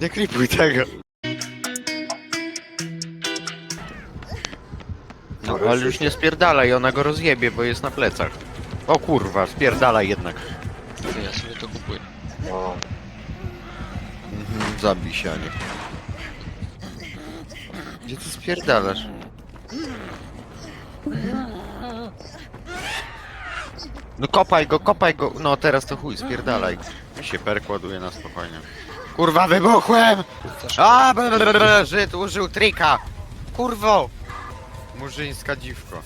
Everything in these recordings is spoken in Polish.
Nie klipuj tego. No, ale już nie spierdalaj, ona go rozjebie, bo jest na plecach. O kurwa, spierdalaj jednak. Ja sobie to kupuję. No, Mhm, zabij się, a nie. Gdzie ty spierdalasz? No kopaj go, kopaj go. No teraz to chuj, spierdalaj. Mi się perk ładuje na spokojnie. Kurwa, wybuchłem! A, blablabla, Żyd użył trika! Kurwo! Murzyńska dziwko.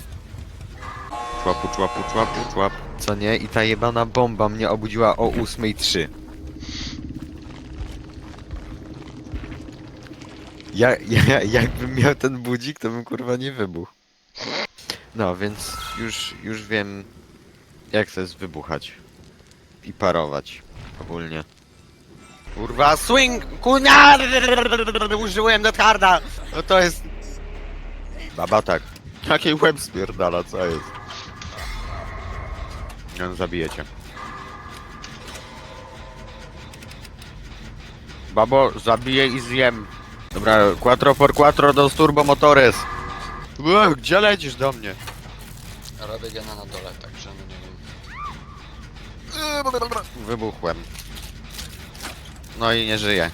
Człapu, człapu, człapu, człap. Co nie? I ta jebana bomba mnie obudziła o 8.03. Ja, ja, jakbym miał ten budzik, to bym kurwa nie wybuchł. No, więc już, już wiem, jak to jest wybuchać. I parować. Ogólnie. Kurwa, swing! Kurwa! Użyłem netharda! No to jest... Baba tak. Takiej łeb spierdala, co jest? No, zabijecie. Babo, zabiję i zjem. Dobra, quattro por quattro dos turbo motores. Ue, gdzie lecisz do mnie? Robię gena na dole, także no nie wiem. Wybuchłem. No i nie żyję.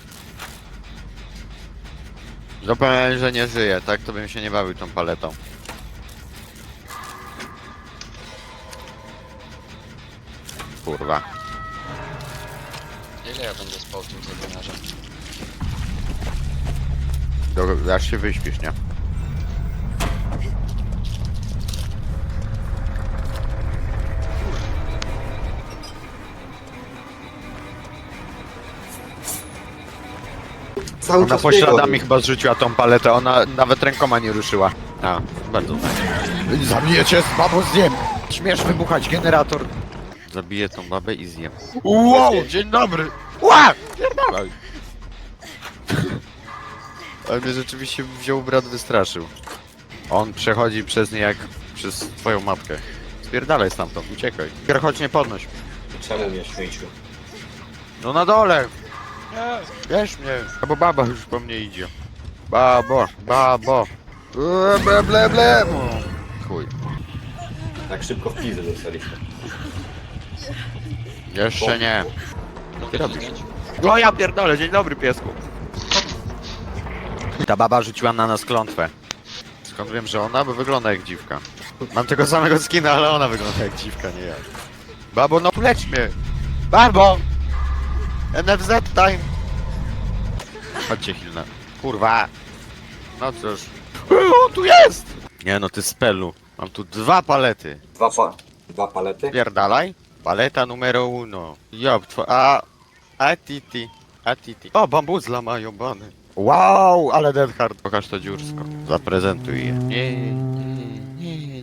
Zapomniałem, że nie żyję, tak to bym się nie bawił tą paletą. Kurwa. Ile ja będę spał tym zadymiarze? Do, aż się wyśpisz, nie? Cały Ona czas pośladami chyba zrzuciła tą paletę, ona nawet rękoma nie ruszyła. A, bardzo fajnie. Zabiję cię z babą zjem! Śmiesz wybuchać generator! Zabiję tą babę i zjem. Wow, dzień dobry! Ła! Pierdolaj! Ale mnie rzeczywiście wziął brat, wystraszył. On przechodzi przez nie jak przez twoją matkę. Spierdalaj stamtąd, uciekaj. Pier, chodź nie podnoś. Czemu mnie śmieciu? No na dole! Nie, wiesz mnie. Bo baba już po mnie idzie. Babo, babo. Ble, ble, ble, ble. Chuj. Tak szybko w pizzy dostaliśmy. Jeszcze nie. No Ty robisz? O ja pierdolę, dzień dobry piesku. Ta baba rzuciła na nas klątwę. Skąd wiem, że ona? Bo wygląda jak dziwka. Mam tego samego skina, ale ona wygląda jak dziwka, nie ja. Babo, no lecz mnie! Babo! NFZ time! Chodźcie, Hilna. Kurwa! No cóż. O, tu jest! Nie no, ty spelu. Mam tu dwa palety. Dwa, pa dwa palety? Pierdalaj. Paleta numero uno. Job, twa... A... A titi. A titi. O, bambuzla mają bany. Wow, ale Dead Hard. Pokaż to dziursko. Zaprezentuj je. Nie,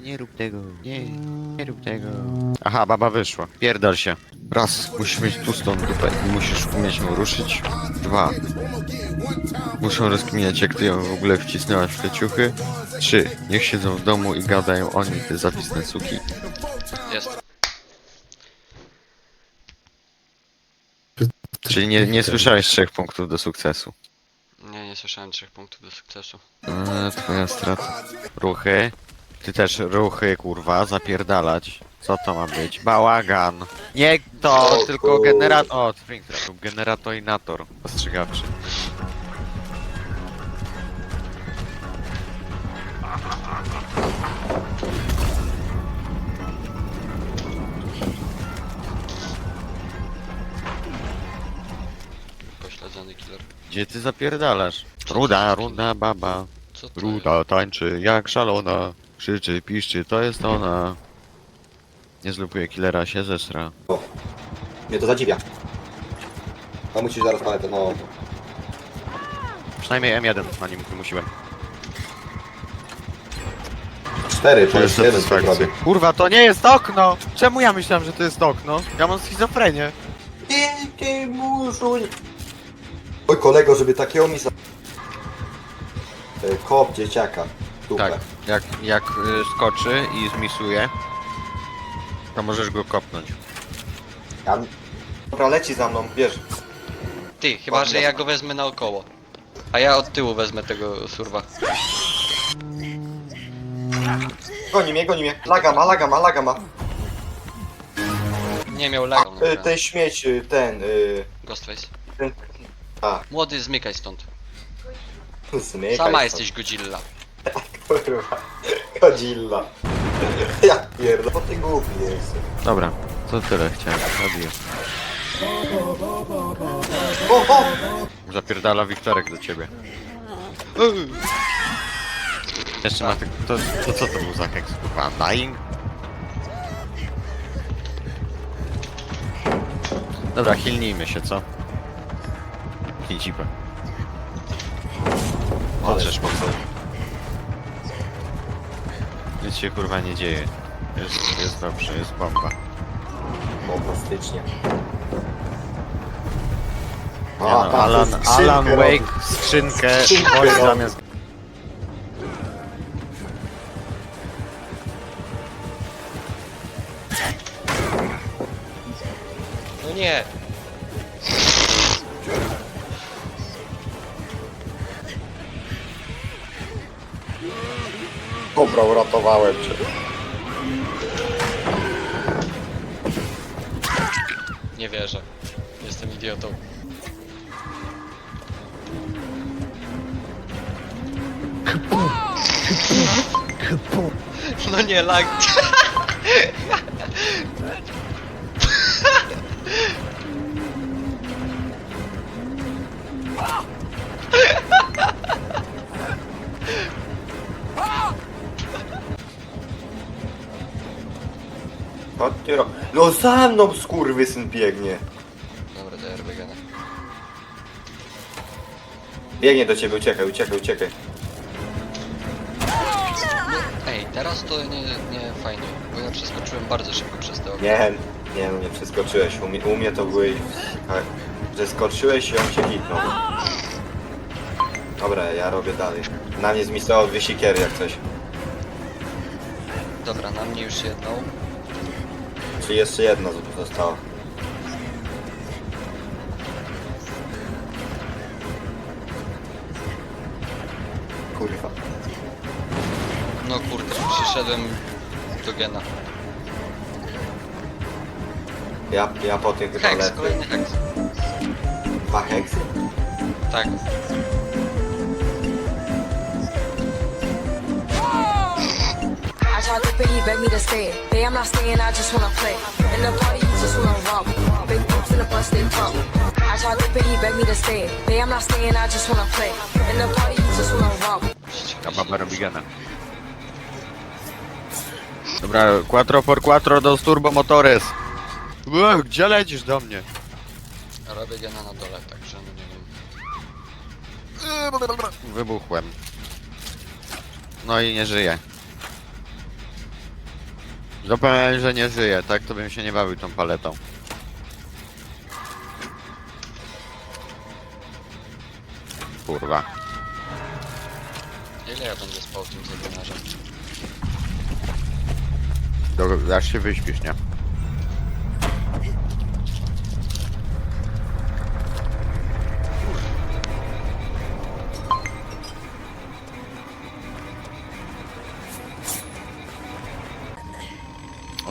nie, rób tego. Nie, nie rób tego. Aha, baba wyszła. Pierdal się. Raz, musisz mieć tłustą dupę i musisz umieć ją ruszyć. Dwa. Muszą rozkminiać, jak ty ją w ogóle wcisnęłaś w te ciuchy. Trzy. Niech siedzą w domu i gadają oni, te zapisne suki. Jest. Czyli nie, nie słyszałeś trzech punktów do sukcesu. Nie, nie słyszałem trzech punktów do sukcesu. Eee, twoja strata. Ruchy. Ty też ruchy, kurwa, zapierdalać. Co to ma być? Bałagan. Nie to, O tylko generator. O, Springtrap lub generatoinator ostrzegawczy. Pośledzony killer. Gdzie ty zapierdalasz? Ruda, ruda baba. Co to Ruda tańczy jak szalona. Krzyczy, piszczy, to jest ona. Nie zlupuje killera, się zesra. Mnie to zadziwia. No musisz zaraz paletę, no. Przynajmniej M1 na nim wymusiłem. Cztery, to To jest jeden co robię. Kurwa, to nie jest okno! Czemu ja myślałem, że to jest okno? Ja mam schizofrenię. Ty, muszuń. Oj kolego, żeby takiego mi za... E, Kop dzieciaka. Dupę. Tak, jak, jak y, skoczy i zmisuje, to możesz go kopnąć. Ja... Dobra, leci za mną, wiesz. Ty, chyba że ja go wezmę naokoło. A ja od tyłu wezmę tego surwa. Goni mnie, goni mnie. Laga ma, laga ma, laga ma. Nie miał laga. Y, ten śmieć, y, ten, y, Ghostface. ten... A, Młody, zmykaj stąd. zmykaj Sama stąd. jesteś Godzilla. Kurwa. Godzilla. Ja pierdolę, bo ty głupi jesteś. Dobra, to tyle chciałem. O! Zapierdala Wiktorek do ciebie. Jeszcze ma tak... To, to co to był za heks? Kurwa, dying? Dobra, hilnijmy się, co? Hilcipę. Odrzesz po co? Nic się kurwa nie dzieje. Jest, jest dobrze, jest bomba. Bombastycznie. Nie no, Alan, Alan. Wake skrzynkę robi. zamiast... Uratowałem cię. Nie wierzę. Jestem idiotą. No nie, lag. Co ty ro... No za mną skurwysyn biegnie. Dobra, robię gena. Biegnie do ciebie, uciekaj, uciekaj, uciekaj. Ej, teraz to nie, nie fajnie, bo ja przeskoczyłem bardzo szybko przez te okno. Nie, nie no nie przeskoczyłeś. U mnie, u mnie to byłeś... Tak, że skoczyłeś i on cię hitnął. Dobra, ja robię dalej. Na mnie zmistało dwie sikiery jak coś. Dobra, na mnie już jedną. Czy jeszcze jedno zostało? Kurwa. No kurde, przyszedłem do gena. Ja, ja po tym chyba Heks, lecę. kolejny heks. Dwa heksy? Tak. To pay, he begged me to stay. Hey, I'm not staying, I just wanna play. In the party, you just wanna romp. Big boots in the bus, they pump. I tried to pay, he begged me to stay. Hey, I'm not staying, I just wanna play. In the party, you just wanna romp. Ta baba robi gena. Dobra, 4x4 dos turbo motores. Ue, gdzie lecisz do mnie? Robię gena na dole, także no nie wiem. Wybuchłem. No i nie żyję. Zapomniałem, że nie żyję, tak to bym się nie bawił tą paletą. Kurwa. Ile ja będę spał tym zadymiarzem? Do, aż się wyśpisz, nie?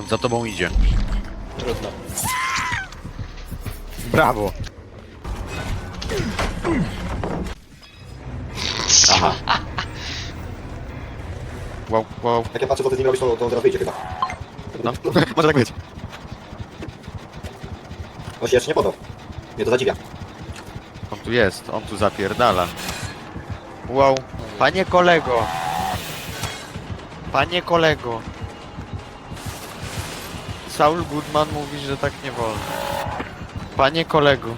Za tobą idzie. Trudno. Brawo! Aha. Wow, wow. Jak ja patrzę, co ty z nim robisz, to, to on zaraz wyjdzie chyba. No, może tak być. Się jeszcze nie podał. Mnie to zadziwia. On tu jest, on tu zapierdala. Wow. Panie kolego. Panie kolego. Saul Goodman mówi, że tak nie wolno. Panie kolego.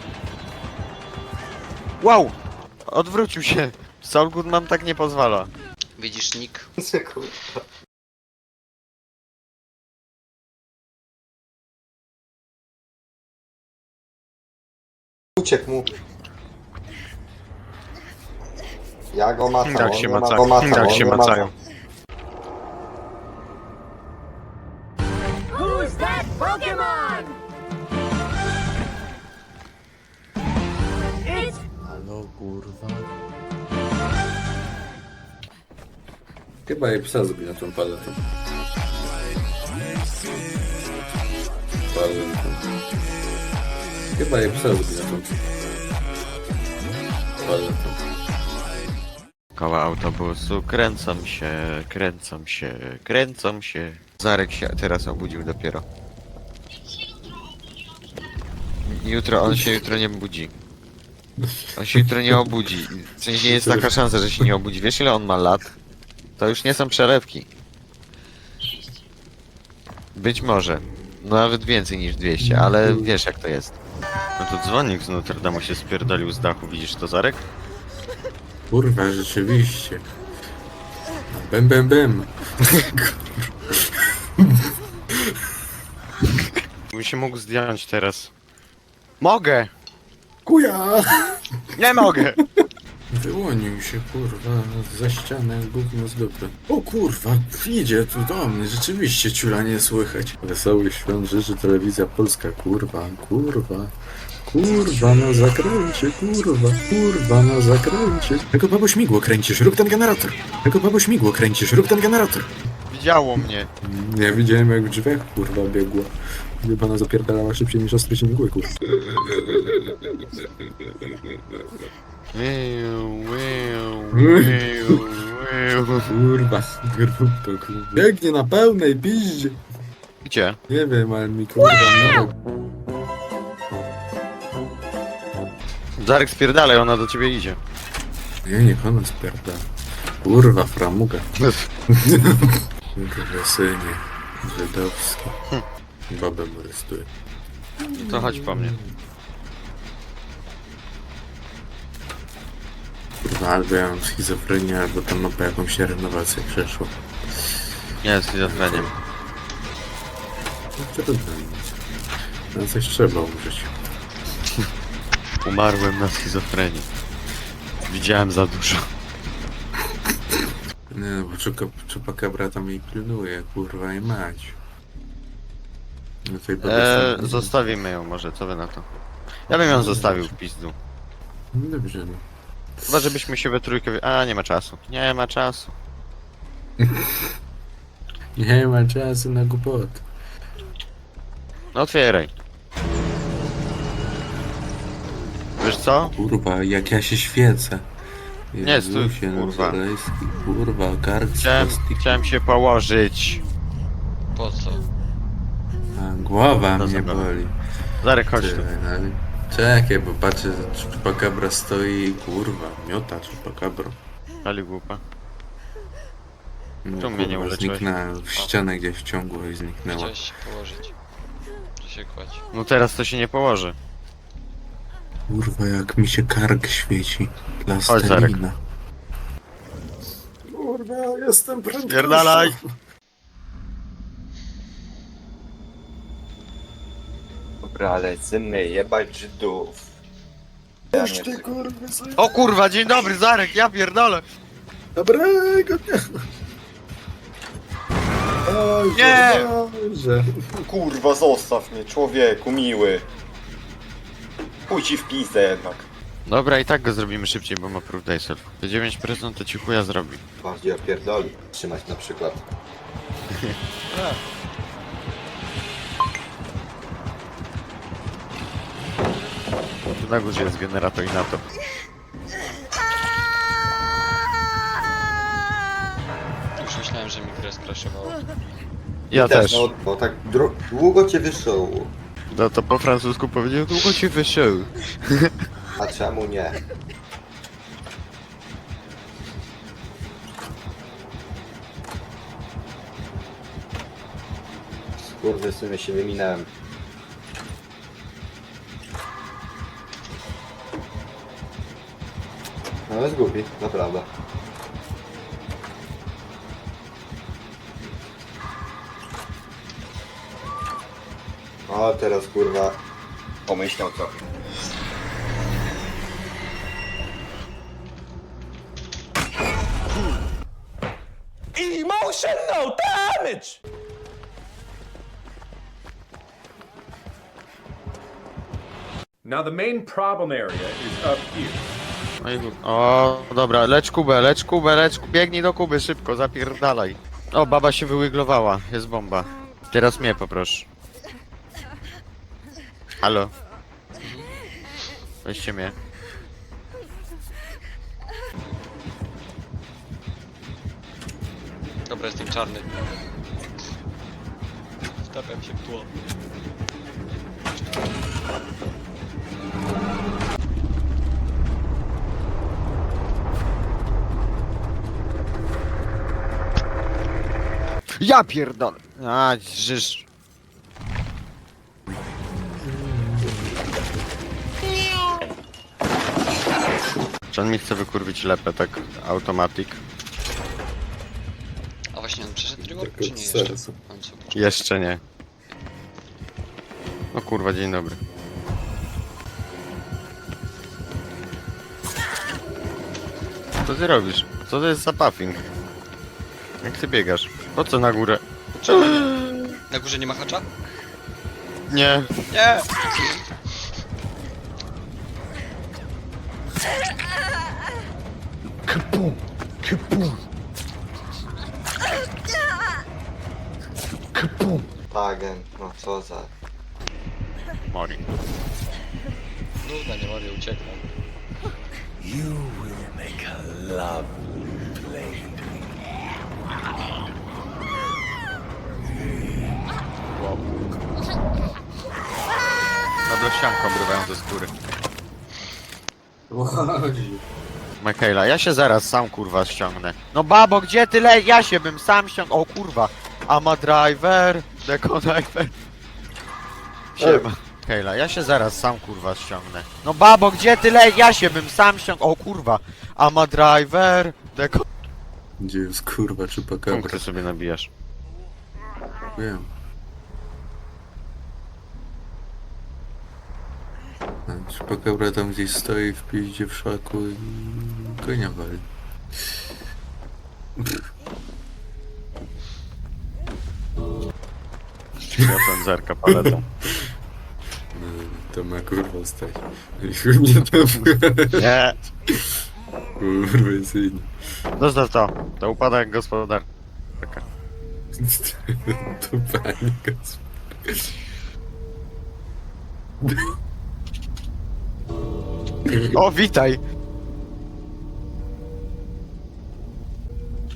Wow! Odwrócił się. Saul Goodman tak nie pozwala. Widzisz nick? Kurwa. Uciekł mu. Ja go macam, Tak on się ma macają. macam, Tak on się macają. Chyba jej psa zrobi na tą paletę. Paletę. Chyba jej psa zrobi na tą paletę. Koła autobusu, kręcam się, kręcam się, kręcam się. Zarek się teraz obudził dopiero. Jutro, on się jutro nie budzi. On się jutro nie obudzi. W sensie jest taka szansa, że się nie obudzi. Wiesz ile on ma lat? To już nie są przelewki. Być może. No nawet więcej niż 200, ale wiesz jak to jest. No to dzwonik z Notre Dame się spierdolił z dachu, widzisz to Zarek? Kurwa, rzeczywiście. Bem, bem, bem. Bym się mógł zdjąć teraz. Mogę! Kuja! Nie mogę! Wyłonił się, kurwa, za ścianę gówno z dupy. O kurwa, idzie tu do mnie, rzeczywiście ciula nie słychać. Wesołych świąt życzy telewizja polska, kurwa, kurwa. Kurwa na zakręcie, kurwa, kurwa na zakręcie. Tylko babo śmigło kręcisz, rób ten generator. Tylko babo śmigło kręcisz, rób ten generator. Widziało mnie. Ja widziałem jak w drzwiach, kurwa, biegła. Gdy pana zapierdalała szybciej niż ostry się mgły, kurwa. Wiu. Kurwa. Biegnie na pełnej piździe. Gdzie? Nie wiem, ale mi kurwa no. Zarek spierdalaj, ona do ciebie idzie. Nie, niech ona spierda. Kurwa, framuga. Synie. Żydowski. Babę molestuje. To chodź po mnie. Kurwa, albo ja mam schizofrenię, albo tam mapa jakąś renowację przeszła. Nie, z schizofreniem. No trudno. Na coś trzeba umrzeć. Umarłem na schizofrenii. Widziałem za dużo. Nie no, bo czupa, czupakabra tam jej pilnuje, kurwa i mać. No Eee, zostawimy ją może, co wy na to? Ja bym ją zostawił w pizdu. No Dobrze, no. Chyba żebyśmy się we trójkę... wy- A, nie ma czasu. Nie ma czasu. Nie ma czasu na głupot. No otwieraj. Wiesz co? Kurwa, jak ja się świecę. Nie, stój, Jezusie kurwa. Nazarejski, Kurwa, kark Chciałem, chciałem się położyć. Po co? Głowa To mnie boli. Zarek, chodź tu. No, Czekaj, bo patrzę, że czupakabra stoi i kurwa, miota czupakabro. Ali głupa. No, Tu mnie nie kurwa, uleczyłeś. zniknęła, w ścianę gdzieś wciągło i zniknęła. Chciałeś się położyć. Czy się kładź? No teraz to się nie położy. Kurwa, jak mi się kark świeci. Chodź, Zarek. Plastelina. Kurwa, jestem prędkością. Pierdalaj. Dobra, lecimy, jebać Żydów. Już ty kurwa, sobie O kurwa, dzień dobry, Zarek, ja pierdolę. dobrego dnia. Oj, Nie! Boże. Kurwa, zostaw mnie, człowieku, miły. Pójdź ci w pizdę jednak. Dobra, i tak go zrobimy szybciej, bo ma proof daysel. Te 9% to ci chuja zrobi. Bardziej opierdoli. Trzymać na przykład. na górze jest generator i na to. Już myślałem, że mi grę skraszowało. Ja też. No, bo tak długo cię wyszło. No to po francusku powiedział, długo ci wyszedł. A czemu nie? Kurde, w sumie się wyminąłem. No jest głupi, naprawdę. O, teraz kurwa pomyślał trochę. Emotional damage! Now the main problem area is up here. O, dobra, lecz Kubę, lecz Kubę, lecz Kubę, biegnij do Kuby, szybko, zapierdalaj. O, baba się wyłyglowała, jest bomba. Teraz mnie poproszę. Halo? Weźcie mnie. Dobra, jestem czarny. Wtapiam się w tło. Ja pierdolę! A, żyż. Czy on mi chce wykurwić lepę, tak automatic? A właśnie, on przeszedł Tak czy nie jeszcze? On. Jeszcze nie. No kurwa, dzień dobry. Co ty robisz? Co to jest za puffing? Jak ty biegasz? Po co na górę? Na górze nie ma hacza? Nie. Nie! Tagen, no co za... Mori. Nuda, nie mogę ucieknąć. Dobra, ścianką obrywają ze skóry. Ładzi. Michaela, ja się zaraz sam kurwa ściągnę. No babo, gdzie ty le... Ja się bym sam ściągnął. O kurwa. Ama driver, deko driver. Siema. Michaela, ja się zaraz sam kurwa ściągnę. No babo, gdzie ty le... Ja się bym sam ściągnął. O kurwa. Ama driver, deko... Gdzie jest kurwa czy pakabra? Punkty sobie nabijasz. Wiem. A Chupacabra tam gdzieś stoi w piździe w szaku i konia wali. Ja pędzerka paletą. No, to ma kurwa stać. Już mnie tam Nie. kurwa synie. Zostaw to. To upada jak gospodarka. To panika. O, witaj!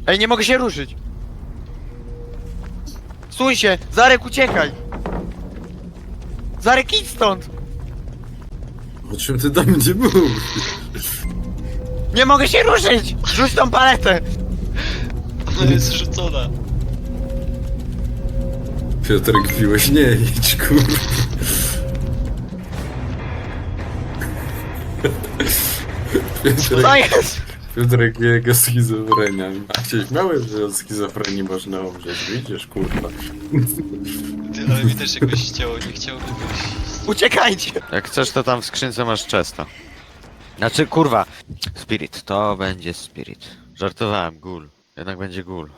Ej, nie mogę się ruszyć! Suń się! Zarek, uciekaj! Zarek, idź stąd! O czym ty do mnie mówisz? Nie mogę się ruszyć! Rzuć tą paletę! Ona jest rzucona. Piotrek piłeś? Nie, jedź kurwa. Co Piotrek, jest? Piotrek i jego schizofrenia. A się śmiałeś, że od schizofrenii można umrzeć. Widzisz, kurwa. Ty, ale mi też jakoś chciało, nie chciało mi wyjść. Uciekajcie! Jak chcesz, to tam w skrzynce masz chesta. Znaczy, kurwa. Spirit, to będzie spirit. Żartowałem, gul. Jednak będzie gul.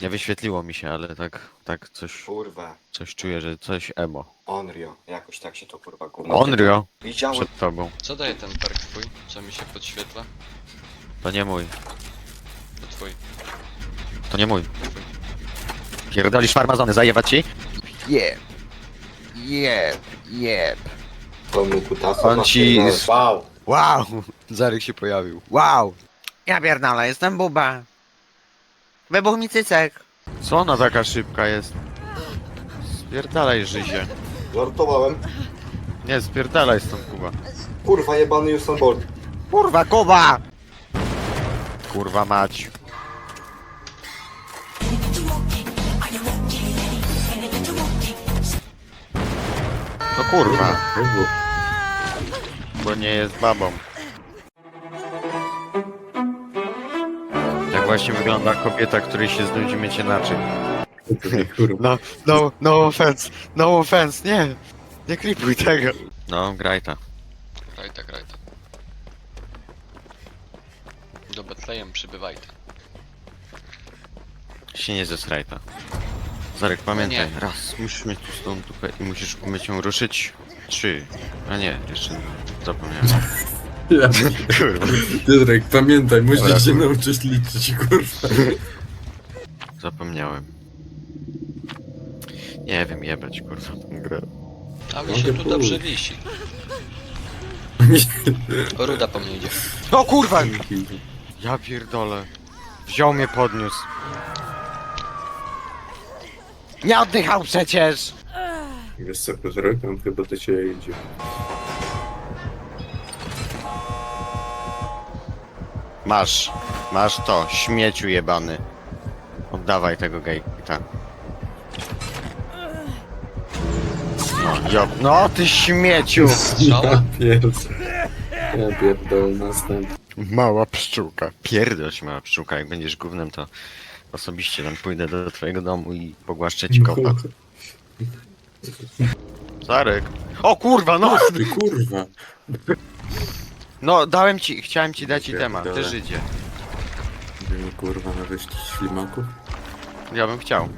Nie wyświetliło mi się, ale tak, tak coś, Kurwa. coś czuję, że coś emo. Onryo. Jakoś tak się to kurwa gówno... Onryo, Widziałem... przed tobą. Co daje ten perk twój? Co mi się podświetla? To nie mój. To twój. To nie mój. Pierdolisz farmazony, zajewać ci? Jeb. Jeb. Jeb. Pełny kutasa. On ci- Wow. Wow! Zarek się pojawił. Wow! Ja pierdolę, jestem buba. Wybuch mi cycek. Co ona taka szybka jest? Spierdalaj żyzie. Żartowałem. Nie, spierdalaj stąd Kuba. Kurwa jebany Usain Bolt. Kurwa, Kuba! Kurwa mać. To kurwa, bo nie jest babą. Właśnie wygląda kobieta, której się znudzi naczyń. Kurwa. No, no, no offense, no offense, nie! Nie klipuj tego. No, graj ta. Rajta, rajta. Do Betlejem przybywajcie. Się nie zesraj ta. Zarek, pamiętaj, nie. raz, musisz mieć tu tą dupę i musisz umieć ją ruszyć. Trzy. A nie, jeszcze nie. Zapomniałem. Ja, Kurwa. Piotrek, pamiętaj, musisz Dobra. się nauczyć liczyć, kurwa. Zapomniałem. Nie wiem, jebać kurwa tę grę. A mi Mogę się tu pójść. dobrze wisi. Ruda po mnie idzie. O kurwa! Ja pierdolę. Wziął mnie, podniósł. Nie oddychał przecież! Wiesz co, Piotrek, on chyba do ciebie idzie. Masz. Masz to, śmieciu jebany. Oddawaj tego gejta. No, jo, no ty śmieciu! Ja pierdolę. Ja pierdolę następny. Mała pszczółka. Pierdolć mała pszczółka, jak będziesz gównem to osobiście tam pójdę do twojego domu i pogłaszczę ci kota. Zarek. O kurwa, no! Ty kurwa. No, dałem ci, chciałem ci dać Ja temat, pierdolę. Żydzie. Kurwa na ślimaków. Ja bym chciał.